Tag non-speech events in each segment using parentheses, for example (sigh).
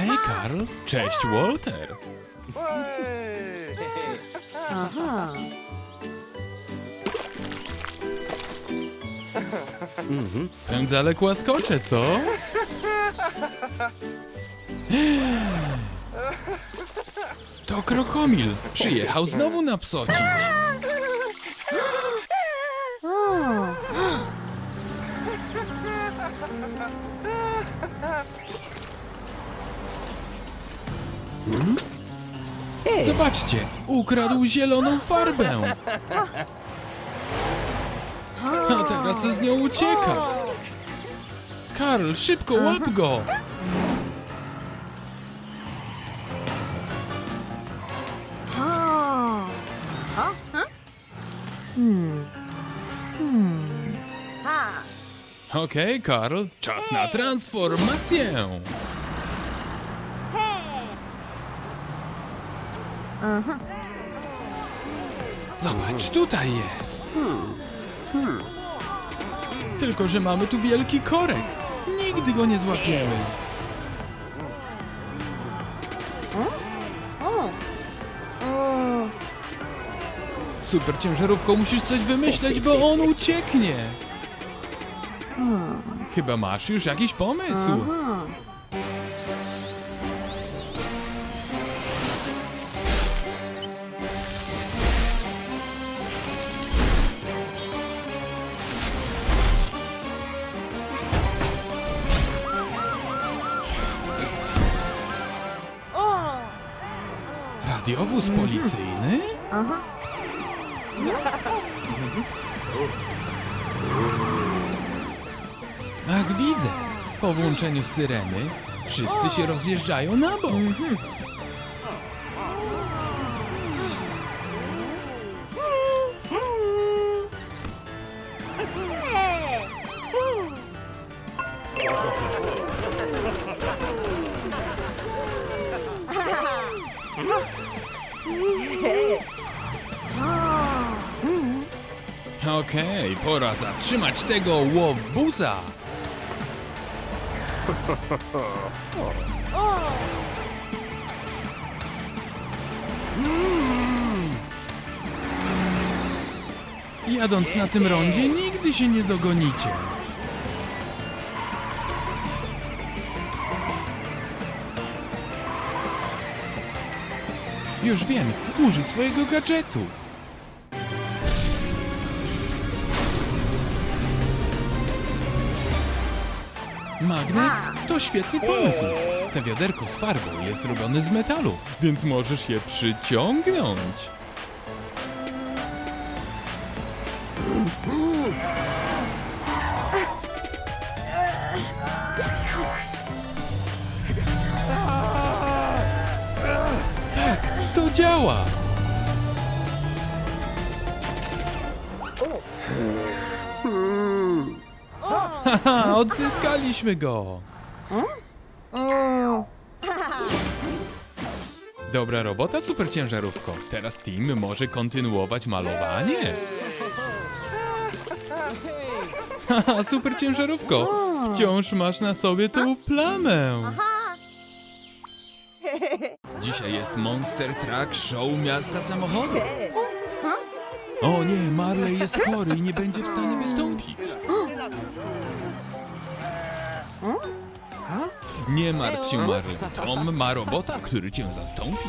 Hej, Karl. Cześć, Walter. Aha. Pędzelek łaskocze, co? To krokomil. Przyjechał znowu na Zobaczcie, ukradł zieloną farbę. A teraz z nią ucieka. Karl, szybko łap go. Hmm. Hmm. Ha. Okej, Karl, czas na transformację. Aha. Zobacz, tutaj jest. Tylko, że mamy tu wielki korek. Nigdy go nie złapiemy. O. O. Super ciężarówko, musisz coś wymyśleć, bo on ucieknie. Chyba masz już jakiś pomysł. Aha. Radiowóz policyjny? Aha. Ach, widzę. Po włączeniu syreny wszyscy się rozjeżdżają na bok. Zatrzymać tego łobuza. (laughs) Jadąc na tym rondzie nigdy się nie dogonicie. Już wiem, użyj swojego gadżetu. Magnes to świetny pomysł. To wiaderko z farbą jest zrobione z metalu, więc możesz je przyciągnąć. Tak, to działa. Haha, (laughs) odzyskaliśmy go. O. Dobra robota, super ciężarówko. Teraz Tim może kontynuować malowanie. Haha, (laughs) super ciężarówko. Wciąż masz na sobie tę plamę. Dzisiaj jest Monster Truck Show Miasta Samochodu. O nie, Marley jest chory i nie będzie w stanie wystąpić. Nie martw się, Marley. Tom ma robota, który cię zastąpi.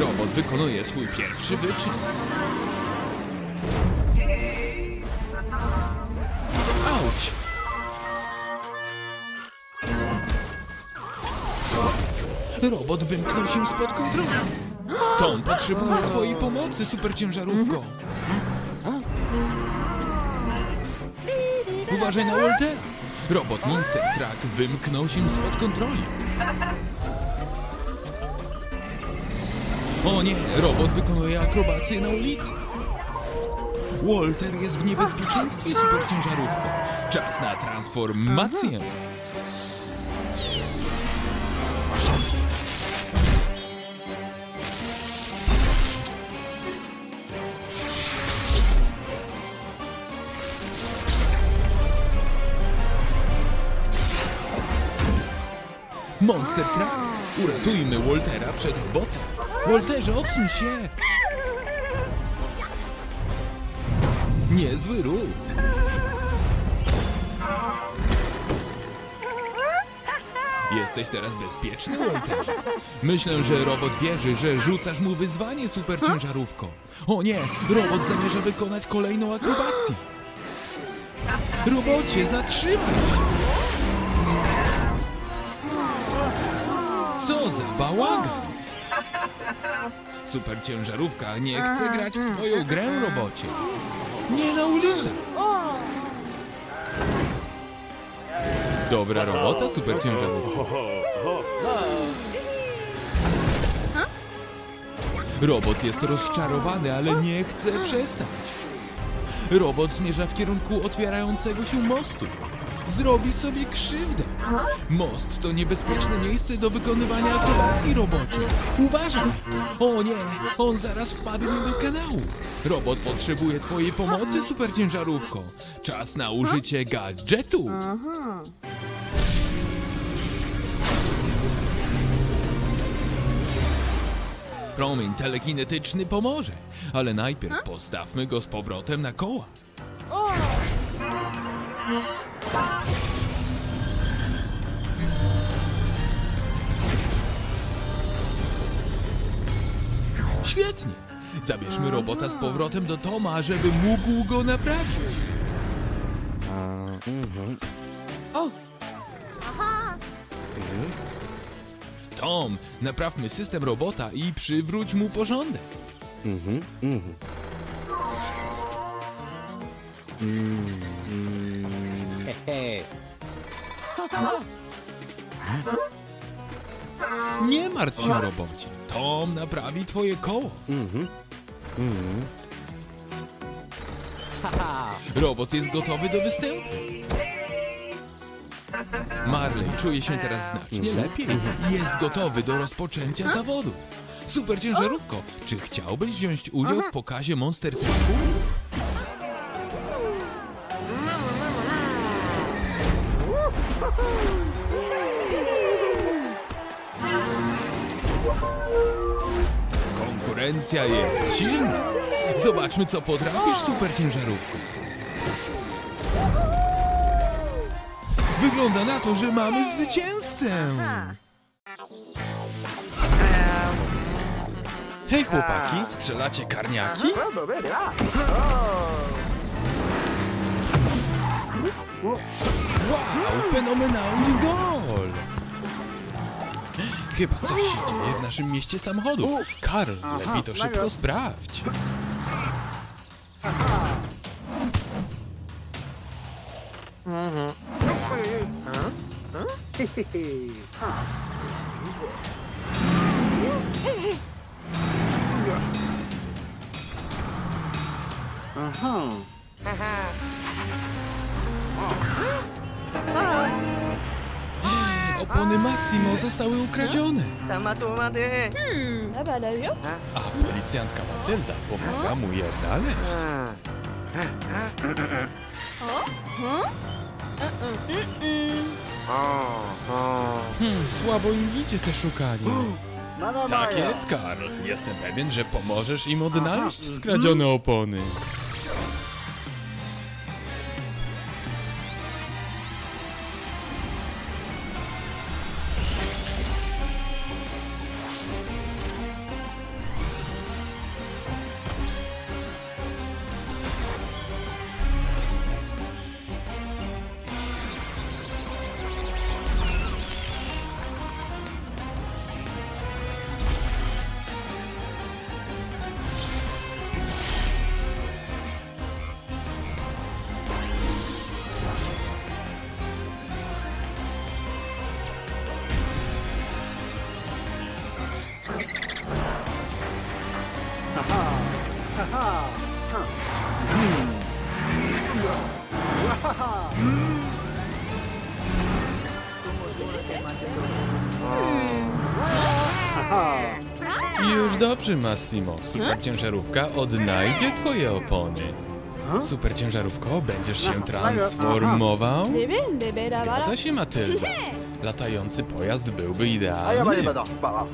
Robot wykonuje swój pierwszy wyczyn. Auć! Robot wymknął się spod kontroli. Tom potrzebuje twojej pomocy, super Uważaj na! Robot Monster Truck wymknął się spod kontroli. O nie, robot wykonuje akrobację na ulicy. Walter jest w niebezpieczeństwie, super ciężarówko. Czas na transformację. Monster Truck! Uratujmy Waltera przed robotem! Walterze, odsuń się! Niezły ruch! Jesteś teraz bezpieczny, Walterze. Myślę, że robot wierzy, że rzucasz mu wyzwanie superciężarówką. O nie, robot zamierza wykonać kolejną akrobację. Robocie, zatrzymaj się! Co za bałagan! Superciężarówka nie chce grać w twoją grę, robocie. Nie na ulicę! Dobra robota, superciężarówka. Robot jest rozczarowany, ale nie chce przestać. Robot zmierza w kierunku otwierającego się mostu. Zrobi sobie krzywdę. Most to niebezpieczne miejsce do wykonywania akrobacji, robocie. Uważaj! O nie, on zaraz wpadnie do kanału. Robot potrzebuje twojej pomocy, superciężarówko. Czas na użycie gadżetu. Aha. Promień telekinetyczny pomoże, ale najpierw postawmy go z powrotem na koła. Świetnie! Zabierzmy robota z powrotem do Toma, żeby mógł go naprawić. O! Tom, naprawmy system robota i przywróć mu porządek. Nie martw się, robocie. Tom naprawi twoje koło. Robot jest gotowy do występu. Marley czuje się teraz znacznie lepiej. Jest gotowy do rozpoczęcia zawodów. Super ciężarówko, czy chciałbyś wziąć udział w pokazie Monster Trucku? Konkurencja jest silna. Zobaczmy, co potrafisz, super ciężarówko. Wygląda na to, że mamy zwycięzcę. Hej chłopaki, strzelacie karniaki? Wow, fenomenalny gol! Chyba coś się dzieje w naszym mieście samochodów. Karl, lepiej to szybko sprawdź. Opony Massimo zostały ukradzione. Ah bah d'ailleurs A policjantka Matylda pomaga mu je znaleźć. Hmm, słabo im idzie te szukanie. Tak jest, Karl. Jestem pewien, że pomożesz im odnaleźć skradzione opony. Dobrze, Massimo. Super ciężarówka odnajdzie twoje opony. Super ciężarówko, będziesz się transformował? Bébé, bébé là-bas. Zgadza się, Matylda. Latający pojazd byłby idealny. nie będę. Baba.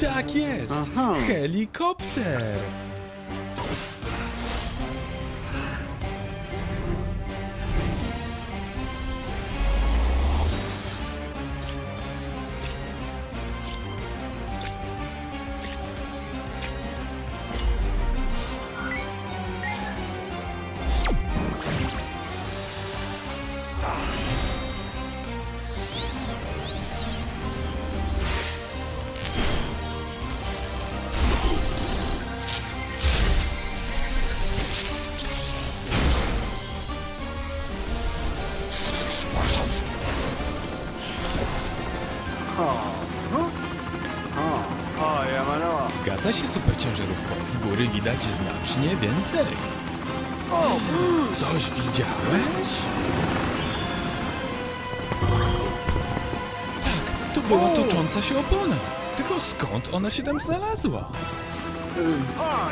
Tak jest! Helikopter! Zgadza się, superciężarówko. Z góry widać znacznie więcej. O! Coś widziałeś? Tak, to była tocząca się opona. Tylko skąd ona się tam znalazła? O.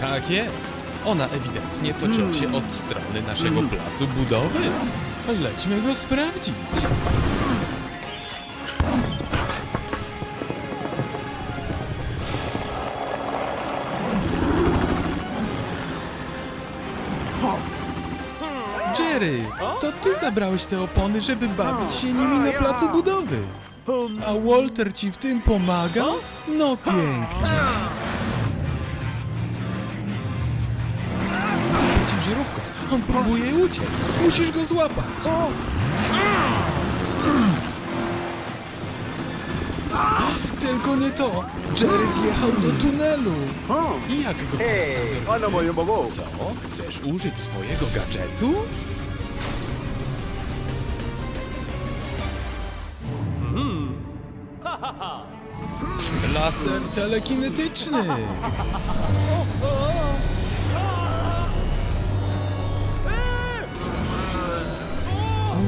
Tak jest. Ona ewidentnie toczyła się od strony naszego placu budowy. Lećmy go sprawdzić. Ty zabrałeś te opony, żeby bawić się nimi na placu budowy. A Walter ci w tym pomaga? No pięknie. Super ciężarówko. On próbuje uciec. Musisz go złapać. Tylko nie to. Jerry wjechał do tunelu. I jak go Ej, teraz ono moje bobo. Co? Chcesz użyć swojego gadżetu? Laser telekinetyczny!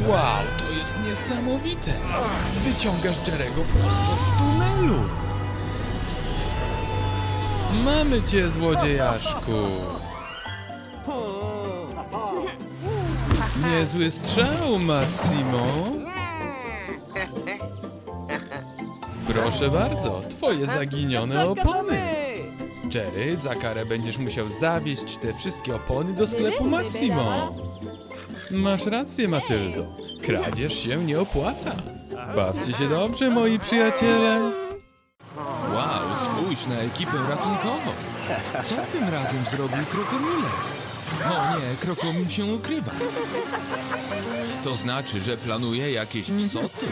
Wow, to jest niesamowite! Wyciągasz Jerego prosto z tunelu! Mamy cię, złodziejaszku! Niezły strzał, Massimo! Proszę bardzo, twoje zaginione opony! Jerry, za karę będziesz musiał zawieźć te wszystkie opony do sklepu Massimo. Masz rację, Matyldo. Kradzież się nie opłaca. Bawcie się dobrze, moi przyjaciele. Wow, spójrz na ekipę ratunkową. Co tym razem zrobił Krokomile? O nie, Krokomil się ukrywa. To znaczy, że planuje jakieś psoty.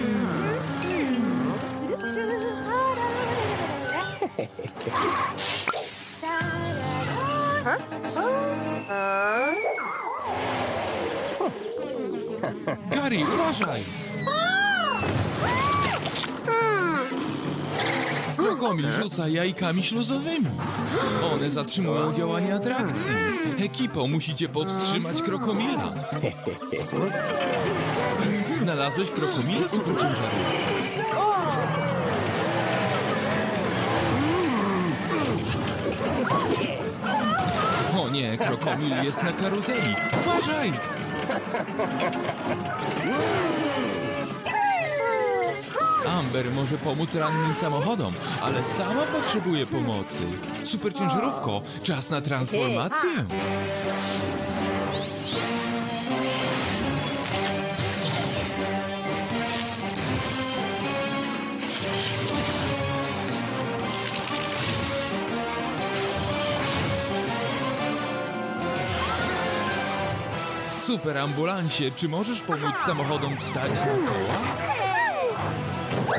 Gary, uważaj! Krokomil rzuca jajkami śluzowymi. One zatrzymują działanie atrakcji. Ekipo, musicie powstrzymać krokomila. Znalazłeś krokomila, superciężaru? Nie, krokomil jest na karuzeli. Uważaj! Amber może pomóc rannym samochodom, ale sama potrzebuje pomocy. Superciężarówko, czas na transformację. Super ambulansie, czy możesz pomóc samochodom wstać na koła?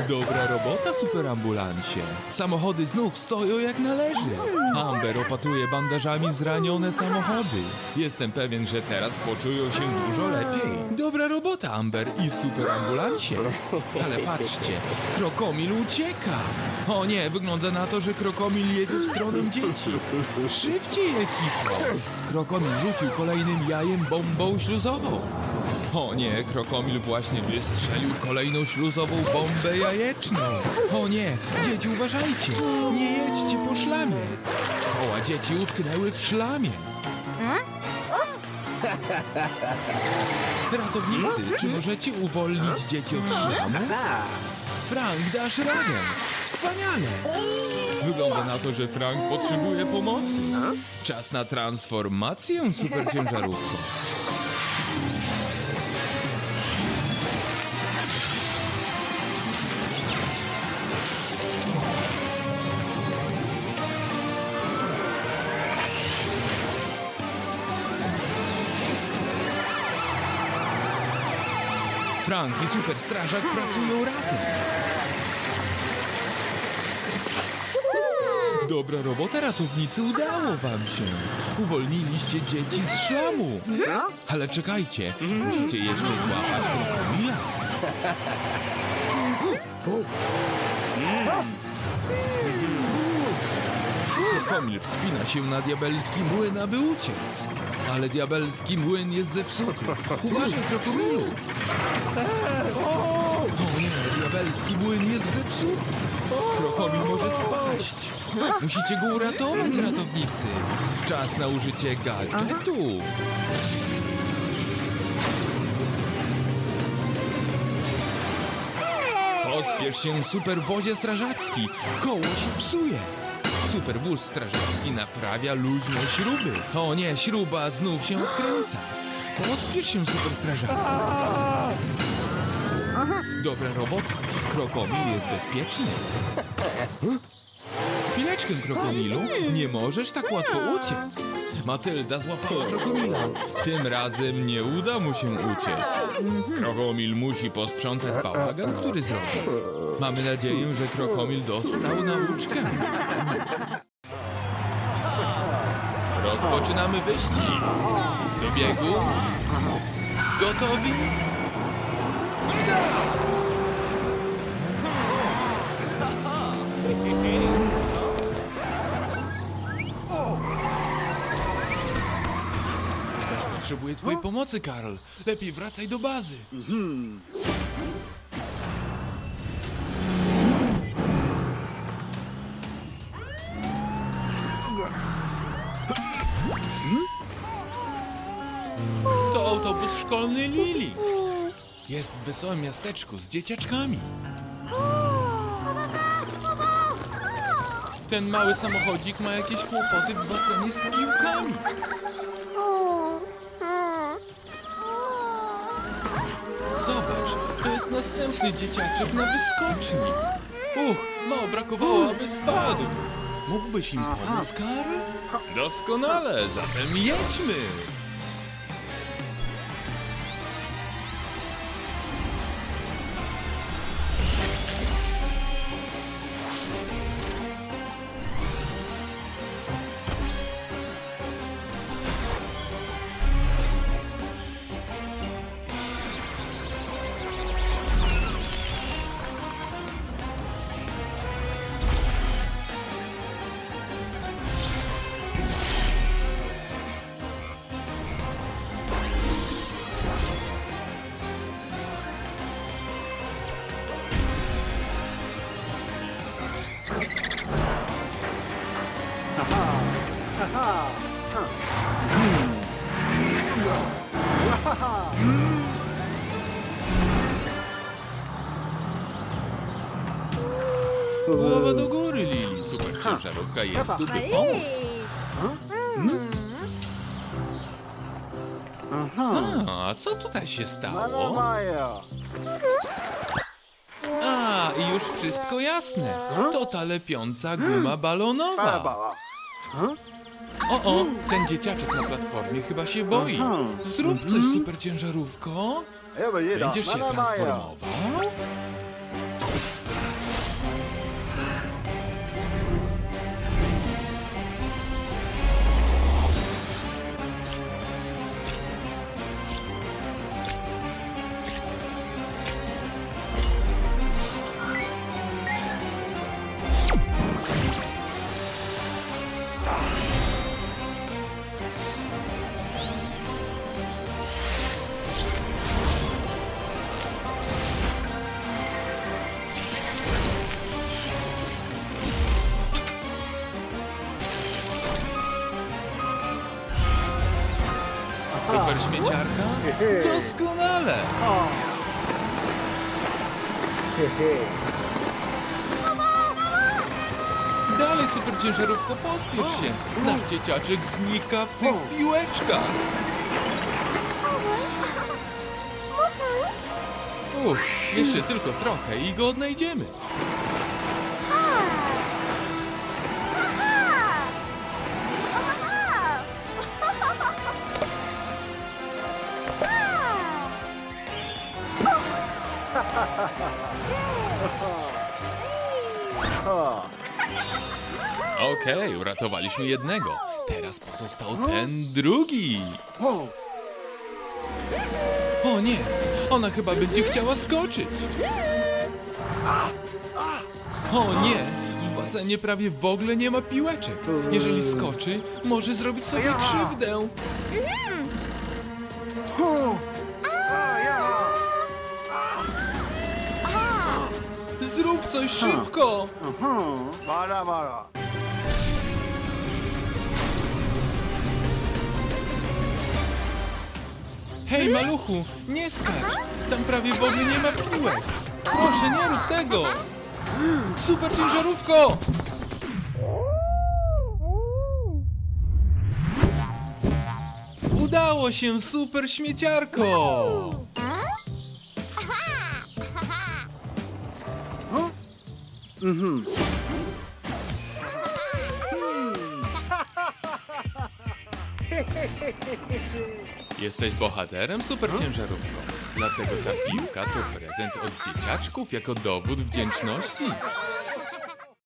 Dobra robota, superambulansie. Samochody znów stoją jak należy. Amber opatruje bandażami zranione samochody. Jestem pewien, że teraz poczują się dużo lepiej. Dobra robota, Amber i superambulansie. Ale patrzcie, Krokomil ucieka. O nie, wygląda na to, że Krokomil jedzie w stronę dzieci. Szybciej, ekipo. Krokomil rzucił kolejnym jajem bombą śluzową. O nie, Krokomil właśnie wystrzelił kolejną śluzową bombę jajeczną. O nie, dzieci uważajcie, nie jedźcie po szlamie. Koła dzieci utknęły w szlamie. Ratownicy, czy możecie uwolnić dzieci od szlamu? Frank, dasz radę! Wspaniale! Wygląda na to, że Frank potrzebuje pomocy. Czas na transformację superciężarówką. Frank i super strażak pracują razem. Dobra robota, ratownicy, udało wam się. Uwolniliście dzieci z szlamu. Ale czekajcie, musicie jeszcze złapać krokomila. (laughs) Krokomil wspina się na diabelski młyn, aby uciec. Ale diabelski młyn jest zepsuty. Uważaj, krokomilu! O nie, diabelski młyn jest zepsuty. Krokomil może spaść. Musicie go uratować, ratownicy. Czas na użycie gadżetu. Pospiesz się, superwozie strażacki. Koło się psuje. Superwóz strażacki naprawia luźne śruby. O nie, śruba znów się odkręca. Pospiesz się, super strażaku. Dobra robota. Krokomil jest bezpieczny. (laughs) Chwileczkę, Krokomilu. Nie możesz tak łatwo uciec. Matylda złapała Krokomila. Tym razem nie uda mu się uciec. Krokomil musi posprzątać bałagan, który zrobił. Mamy nadzieję, że Krokomil dostał nauczkę. Rozpoczynamy wyścig. Do biegu. Gotowi? Start! Ktoś potrzebuje twojej pomocy, Karl. Lepiej wracaj do bazy. To autobus szkolny Lili. Jest w wesołym miasteczku z dzieciaczkami. Ten mały samochodzik ma jakieś kłopoty w basenie z piłkami. Zobacz, to jest następny dzieciaczek na wyskoczni. Uch, mało brakowało, aby spadł. Mógłbyś im pomóc, Karl? Doskonale, zatem jedźmy! Ciężarówka jest tu, by pomóc. A, co tutaj się stało? A, i już wszystko jasne. To ta lepiąca guma balonowa. Baba. O, o, ten dzieciaczek na platformie chyba się boi. Zrób coś, super ciężarówko. Ja będę Będziesz się transformował? Śmieciarka? Doskonale! Dalej, super ciężarówko, pospiesz się! Nasz dzieciaczek znika w tych piłeczkach! Uff, jeszcze tylko trochę i go odnajdziemy. Okej, uratowaliśmy jednego. Teraz pozostał ten drugi. O nie, ona chyba będzie chciała skoczyć. O nie, w basenie prawie w ogóle nie ma piłeczek. Jeżeli skoczy, może zrobić sobie krzywdę. Zrób coś szybko! Para, para. Hej, maluchu, nie skacz! Tam prawie w ogóle nie ma piłek! Proszę, nie rób tego! Super ciężarówko! Udało się, super śmieciarko! Jesteś bohaterem, super ciężarówko. Dlatego ta piłka to prezent od dzieciaczków jako dowód wdzięczności.